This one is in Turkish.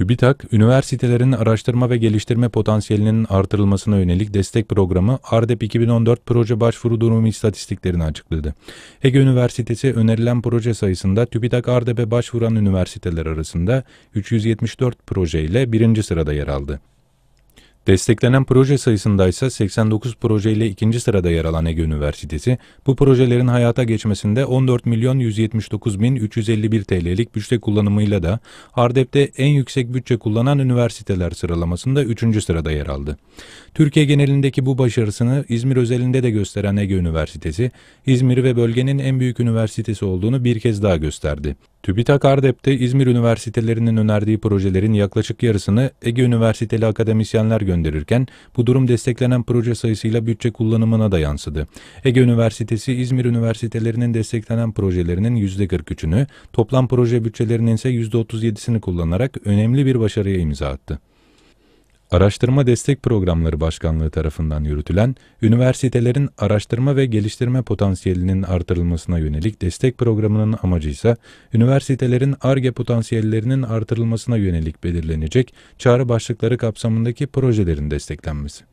TÜBİTAK, üniversitelerin araştırma ve geliştirme potansiyelinin artırılmasına yönelik destek programı ARDEP 2014 proje başvuru durumu istatistiklerini açıkladı. Ege Üniversitesi önerilen proje sayısında TÜBİTAK ARDEP'e başvuran üniversiteler arasında 374 proje ile birinci sırada yer aldı. Desteklenen proje sayısında ise 89 projeyle ikinci sırada yer alan Ege Üniversitesi, bu projelerin hayata geçmesinde 14 milyon 179 bin 351 TL'lik bütçe kullanımıyla da ARDEP'te en yüksek bütçe kullanan üniversiteler sıralamasında 3. sırada yer aldı. Türkiye genelindeki bu başarısını İzmir özelinde de gösteren Ege Üniversitesi, İzmir ve bölgenin en büyük üniversitesi olduğunu bir kez daha gösterdi. TÜBİTAK ARDEP'te İzmir üniversitelerinin önerdiği projelerin yaklaşık yarısını Ege Üniversiteli akademisyenler gönderirken bu durum desteklenen proje sayısıyla bütçe kullanımına da yansıdı. Ege Üniversitesi İzmir üniversitelerinin desteklenen projelerinin %43'ünü, toplam proje bütçelerinin ise %37'sini kullanarak önemli bir başarıya imza attı. Araştırma Destek Programları Başkanlığı tarafından yürütülen, üniversitelerin araştırma ve geliştirme potansiyelinin artırılmasına yönelik destek programının amacı ise, üniversitelerin ARGE potansiyellerinin artırılmasına yönelik belirlenecek çağrı başlıkları kapsamındaki projelerin desteklenmesi.